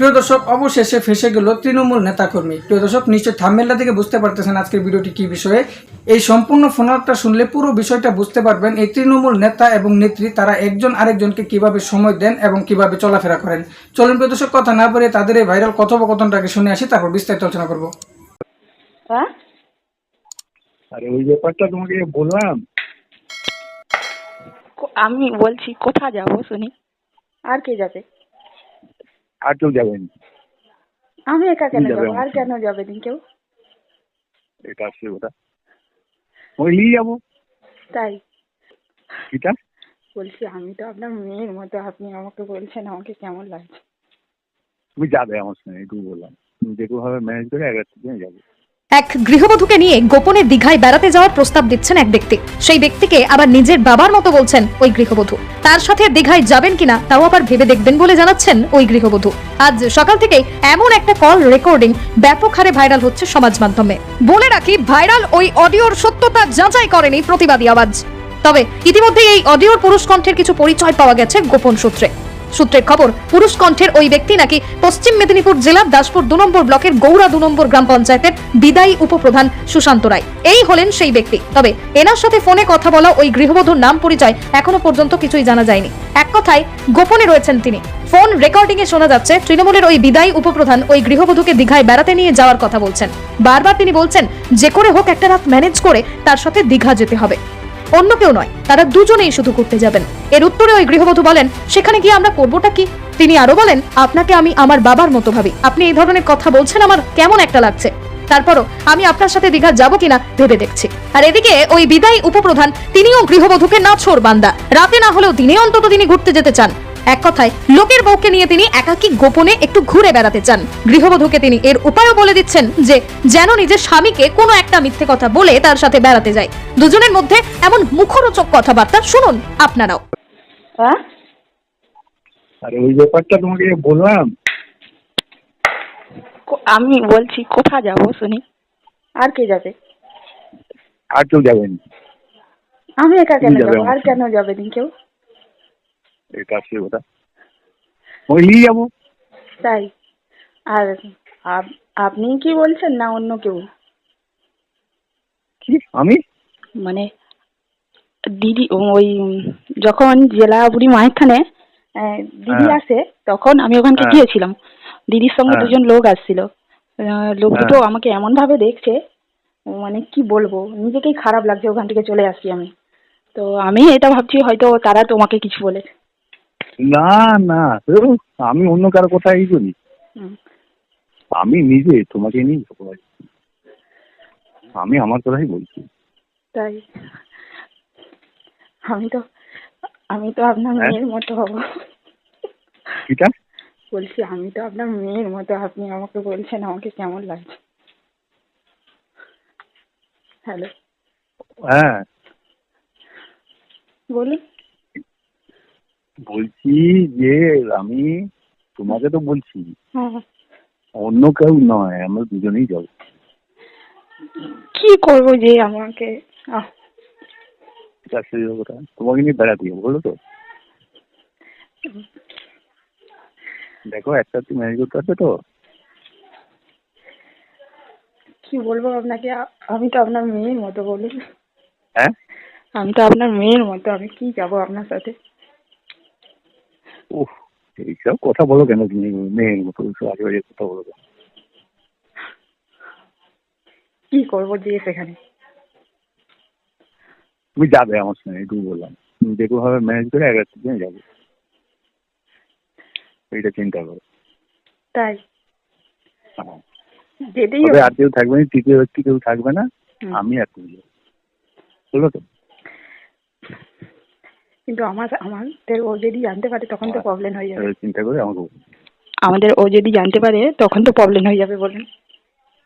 প্রিয় দর্শক অবশেষে ফেসে গেল তৃণমূল নেতাকর্মী। প্রিয় দর্শক নিশ্চয় থামেলটা থেকে বুঝতে পারতেছেন আজকের ভিডিওটি কি বিষয়ে। এই সম্পূর্ণ ফোনালটা শুনলে পুরো বিষয়টা বুঝতে পারবেন এই তৃণমূল নেতা এবং নেত্রী তারা একজন আরেকজনকে কীভাবে সময় দেন এবং কীভাবে চলাফেরা করেন। চলুন প্রিয় দর্শক কথা না বলে তাদের এই ভাইরাল কথোপকথনটাকে শুনে আসি তারপর বিস্তারিত আলোচনা করব। হ্যাঁ? আরে ওই ব্যাপারটা তোমাকে বললাম। আমি বলছি কোথা যাব শুনি? আর কে যাবে? আর কেউ যাবেন আমি একা কেন যাব আর কেন যাবে দিন কেউ? এটা আসছে ওটা ওই নিয়ে যাব। তাই? কিটা? বলছি আমি তো আপনার মেয়ের মতো আপনি আমাকে বলছেন আমাকে কেমন লাগছে? তুমি যাবে আমার সঙ্গে একটু বললাম। তুমি যে ভাবে ম্যানেজ করে এক রাত্রি দিনে যাবে। এক গৃহবধূকে নিয়ে গোপনে দীঘায় বেড়াতে যাওয়ার প্রস্তাব দিচ্ছেন এক ব্যক্তি। সেই ব্যক্তিকে আবার নিজের বাবার মতো বলছেন ওই গৃহবধূ। তার সাথে দীঘায় যাবেন কিনা তাও আবার ভেবে দেখবেন বলে জানাচ্ছেন ওই গৃহবধূ। আজ সকাল থেকেই এমন একটা কল রেকর্ডিং ব্যাপক হারে ভাইরাল হচ্ছে সমাজ মাধ্যমে। বলে রাখি, ভাইরাল ওই অডিওর সত্যতা যাচাই করেনি প্রতিবাদী আওয়াজ। তবে ইতিমধ্যে এই অডিওর পুরুষ কণ্ঠের কিছু পরিচয় পাওয়া গেছে গোপন সূত্রে। সূত্রের খবর, পুরুষ কণ্ঠের ওই ব্যক্তি নাকি পশ্চিম মেদিনীপুর জেলার দাসপুর দু নম্বর ব্লকের গৌড়া দু নম্বর গ্রাম পঞ্চায়েতের বিদায়ী উপপ্রধান সুশান্ত রায়। এই হলেন সেই ব্যক্তি। তবে এনার সাথে ফোনে কথা বলা ওই গৃহবধূর নাম পরিচয় এখনও পর্যন্ত কিছুই জানা যায়নি। এক কথায়, গোপনে রয়েছেন তিনি। ফোন রেকর্ডিং এ শোনা যাচ্ছে, তৃণমূলের ওই বিদায়ী উপপ্রধান ওই গৃহবধূকে দীঘায় বেড়াতে নিয়ে যাওয়ার কথা বলছেন। বারবার তিনি বলছেন, যে করে হোক একটা রাত ম্যানেজ করে তার সাথে দীঘা যেতে হবে। অন্য কেউ নয়, তারা দুজনেই শুধু ঘুরতে যাবেন। এর উত্তরে ওই গৃহবধূ বলেন, সেখানে গিয়ে আমরা করবোটা কি? তিনি আরও বলেন, আপনাকে আমি আমার বাবার মতো ভাবি। আপনি এই ধরনের কথা বলছেন, আমার কেমন একটা লাগছে। তারপরও আমি আপনার সাথে দীঘা যাব কিনা ভেবে দেখছি। আর এদিকে ওই বিদায়ী উপপ্রধান, তিনিও গৃহবধূকে না ছোড় বান্দা। রাতে না হলেও দিনে অন্তত তিনি ঘুরতে যেতে চান। এক কথায় লোকের বউকে নিয়ে তিনি একাকী গোপনে একটু ঘুরে বেড়াতে চান। গৃহবধূকে তিনি এর উপায়ও বলে দিচ্ছেন যে যেন নিজের স্বামীকে কোনো একটা মিথ্যে কথা বলে তার সাথে বেড়াতে যায়। দুজনের মধ্যে এমন মুখরোচক কথাবার্তা শুনুন আপনারাও। হ্যাঁ? আরে ওই ব্যাপারটা তোমাকে বললাম। আমি বলছি কোথা যাব শুনি? আর কে যাবে? আর কেউ যাবেন। আমি একা কেন যাবে যাব? আর কেন যাবে দিন কেউ? এটা আসছে ওটা ওই নিয়ে যাব। তাই? আর আপনি কি বলছেন না অন্য কেউ? কি? আমি? মানে দিদি ওই যখন জেলা বুড়ি দিদি হ্যাঁ। আসে তখন আমি ওখানকে হ্যাঁ। গিয়েছিলাম। দিদির সঙ্গে হ্যাঁ। দুজন লোক আসছিল। লোক। দুটো আমাকে এমন ভাবে দেখছে মানে কি বলব নিজেকেই খারাপ লাগছে ওখান থেকে চলে আসছি আমি। তো আমি এটা ভাবছি হয়তো তারা তোমাকে কিছু বলে। না না। আমি অন্য কারও কথা এই করি। আমি নিজে তোমাকে নিয়ে আমি আমার কথাই বলছি। তাই? আমি তো আমি তো আপনার হ্যাঁ? মেয়ের মতো হব। কিটা? বলছি আমি তো আপনার মেয়ের মতো আপনি আমাকে বলছেন আমাকে কেমন লাগছে? হ্যালো? হ্যাঁ। বলুন। বলছি যে আমি তোমাকে তো বলছি। হ্যাঁ। অন্য কেউ নয় আমরা দুজনেই যাব। কি করব যে আমাকে? তোমাকে নিয়ে বেড়াতে যাব বলো তো? দেখো একটা তুই ম্যানেজ করতে পারছ তো? কি বলব আপনাকে? আমি তো আপনার মেয়ের মতো বলুন। হ্যাঁ? আমি তো আপনার মেয়ের মতো আমি কি যাব আপনার সাথে? উফ এইসব কথা বলো কেন তুমি? মেয়ের মতো বাজে কথা বলো কেন? কি করব যে সেখানে? তুমি যাবে আমার সঙ্গে এটুকু বললাম। তুমি যে ভাবে ম্যানেজ করে এক রাত্রি দিনে যাবে। এইটা চিন্তা করো। তাই? হ্যাঁ। যেতেই হবে আর কেউ থাকবে না তৃতীয় ব্যক্তি কেউ থাকবে না আমি আর তুমি বলল তো? কিন্তু আমার আমাদের ও যদি জানতে পারে তখন তো প্রবলেম হয়ে যাবে। চিন্তা করে আমাকে। আমাদের ও যদি জানতে পারে তখন তো প্রবলেম হয়ে যাবে বলুন।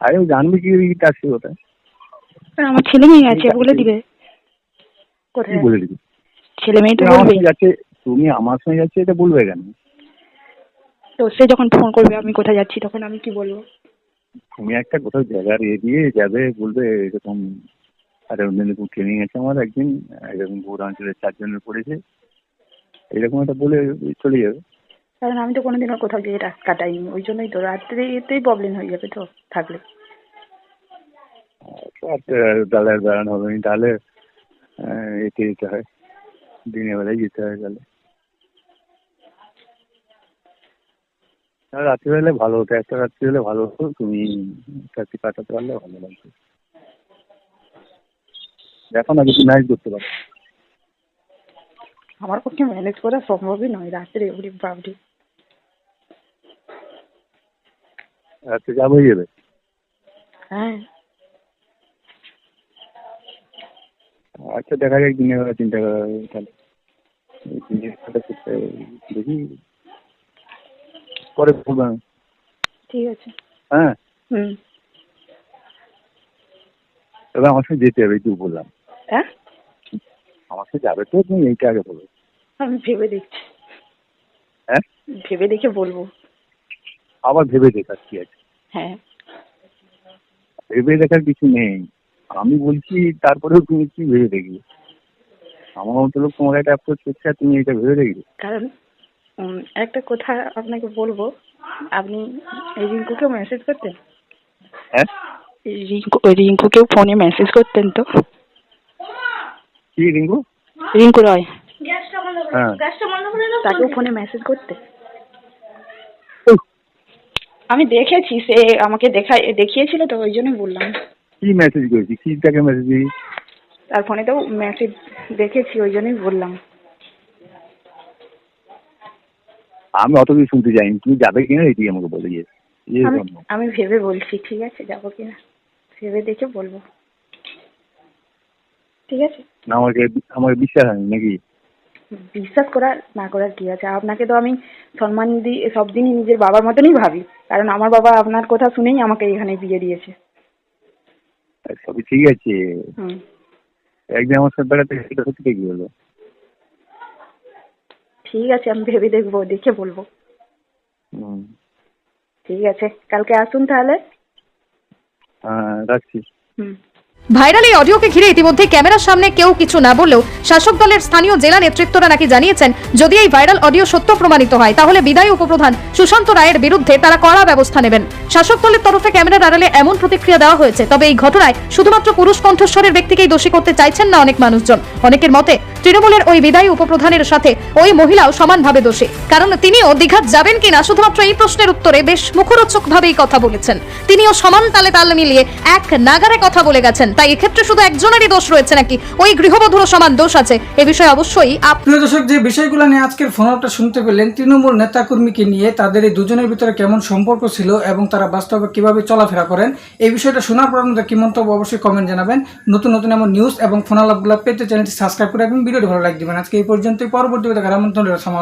আরে ও জানবে কি আসছে ওটা আর আমার ছেলে মেয়ে আছে বলে দিবে। কি কোথায়? বলে দিবে? ছেলে মেয়ে তো সঙ্গে যাচ্ছে তুমি আমার সঙ্গে যাচ্ছে এটা বলবে কেন? তো সে যখন ফোন করবে আমি কোথায় যাচ্ছি তখন আমি কি বলব? তুমি একটা কোথাও জায়গা এ দিয়ে যাবে বলবে এরকম আরে মেদিনীপুর ট্রেনিং আছে আমার একদিন এরকম পূর্বাঞ্চলের চারজনের পড়েছে। এরকম একটা বলে চলে যাবে। কারণ আমি তো কোনোদিনও কোথাও যেয়ে রাত কাটাইনি ওই জন্যই তো রাত্রে এতেই প্রবলেম হয়ে যাবে তো থাকলে। তাহলে আর বেড়ানো হবে না তাহলে এতে যেতে হয়। দিনের বেলায় যেতে হয় তাহলে। রাত্রিবেলায় ভালো হতো একটা রাত্রি হলে ভালো হতো তুমি রাত্রি কাটাতে পারলে ভালো লাগতো। দেখো না কিছু ম্যানেজ করতে পারো আমার পক্ষে ম্যানেজ করা সম্ভবই নয় রাত্রে ওরে বাবরে। রাত্রে যা হয়ে যাবে হ্যাঁ। আচ্ছা দেখা যাক দিনের বেলা চিন্তা করা হবে তাহলে। দিনের বেলা দেখি। পরে বলব আমি। ঠিক আছে। হ্যাঁ। হুম। তবে আমার সঙ্গে যেতে হবে একটু বললাম। হ্যাঁ? সাথে যাবে তো তুমি এইটা আগে বলো। আমি ভেবে দেখছি। হ্যাঁ? ভেবে দেখে বলব। আবার ভেবে দেখার কি। আছে হ্যাঁ। ভেবে দেখার কিছু নেই। আমি বলছি তারপরেও তুমি কি ভেবে দেখবে? আমার মতো লোক তোমার একটা অ্যাপ্রোচ করছে তুমি এটা ভেবে দেখবে? কারণ একটা কথা আপনাকে বলব। আপনি এই রিঙ্কুকেও মেসেজ করতেন? হ্যাঁ? রিঙ্কু রিঙ্কুকেও ফোনে মেসেজ করতেন তো? কি রিঙ্কু? রিঙ্কু রয়। হ্যাঁ। তাকেও ফোনে মেসেজ করতে। আমি দেখেছি সে আমাকে দেখা দেখিয়েছিল তো ওই জন্যই বললাম। কি মেসেজ করেছি? কি তাকে মেসেজ দিই তার ফোনেতেও মেসেজ দেখেছি ওই জন্যই বললাম। আমি অত কিছু শুনতে যাইনি তুমি যাবে কিনা এটি আমাকে বলে গিয়ে আমি ভেবে বলছি ঠিক আছে যাব কিনা? ভেবে দেখে বলব। ঠিক আছে? না আমাকে আমাকে বিশ্বাস হয়নি নাকি? বিশ্বাস করার না করার কি আছে? আপনাকে তো আমি সম্মান দিই সব দিনই নিজের বাবার মতনই ভাবি। কারণ আমার বাবা আপনার কথা শুনেই আমাকে এখানে বিয়ে দিয়েছে। সবই ঠিক আছে। হুম। একদিন আমার সাথে বেড়াতে সেটা সত্যি কি হলো? ঠিক আছে আমি ভেবে দেখব দেখে বলব। হুম। ঠিক আছে কালকে আসুন তাহলে। হ্যাঁ রাখছি। হুম। ভাইরাল এই অডিওকে ঘিরে ইতিমধ্যে ক্যামেরার সামনে কেউ কিছু না বললেও শাসক দলের স্থানীয় জেলা নেতৃত্বরা নাকি জানিয়েছেন, যদি এই ভাইরাল অডিও সত্য প্রমাণিত হয়, তাহলে বিদায়ী উপপ্রধান সুশান্ত রায়ের বিরুদ্ধে তারা কড়া ব্যবস্থা নেবেন। শাসক দলের তরফে ক্যামেরার আড়ালে এমন প্রতিক্রিয়া দেওয়া হয়েছে, তবে এই ঘটনায় শুধুমাত্র পুরুষ কণ্ঠস্বরের ব্যক্তিকেই দোষী করতে চাইছেন না অনেক মানুষজন। অনেকের মতে, তৃণমূলের ওই বিদায়ী উপপ্রধানের সাথে ওই মহিলাও সমানভাবে দোষী, কারণ তিনিও দীঘাত যাবেন কিনা শুধুমাত্র এই প্রশ্নের উত্তরে বেশ মুখরোচক ভাবেই কথা বলেছেন। তিনিও সমান তালে তাল মিলিয়ে এক নাগারে কথা বলে গেছেন। তাই এক্ষেত্রে শুধু একজনেরই দোষ রয়েছে নাকি? ওই গৃহবধূরও সমান দোষ আছে। এ বিষয়ে অবশ্যই আপ প্রিয় দর্শক, যে বিষয়গুলো নিয়ে আজকের ফোনটা শুনতে পেলেন, তৃণমূল নেতাকর্মীকে নিয়ে তাদের এই দুজনের ভিতরে কেমন সম্পর্ক ছিল এবং তারা বাস্তবে কীভাবে চলাফেরা করেন, এই বিষয়টা শোনার পর আপনাদের কি মন্তব্য অবশ্যই কমেন্ট জানাবেন। নতুন নতুন এমন নিউজ এবং ফোনালাপগুলো পেতে চ্যানেলটি সাবস্ক্রাইব করে রাখবেন, ভিডিওটি ভালো দিবেন। আজকে এই পর্যন্তই, পরবর্তী দেখার আমন্ত্রণ। আসসালামু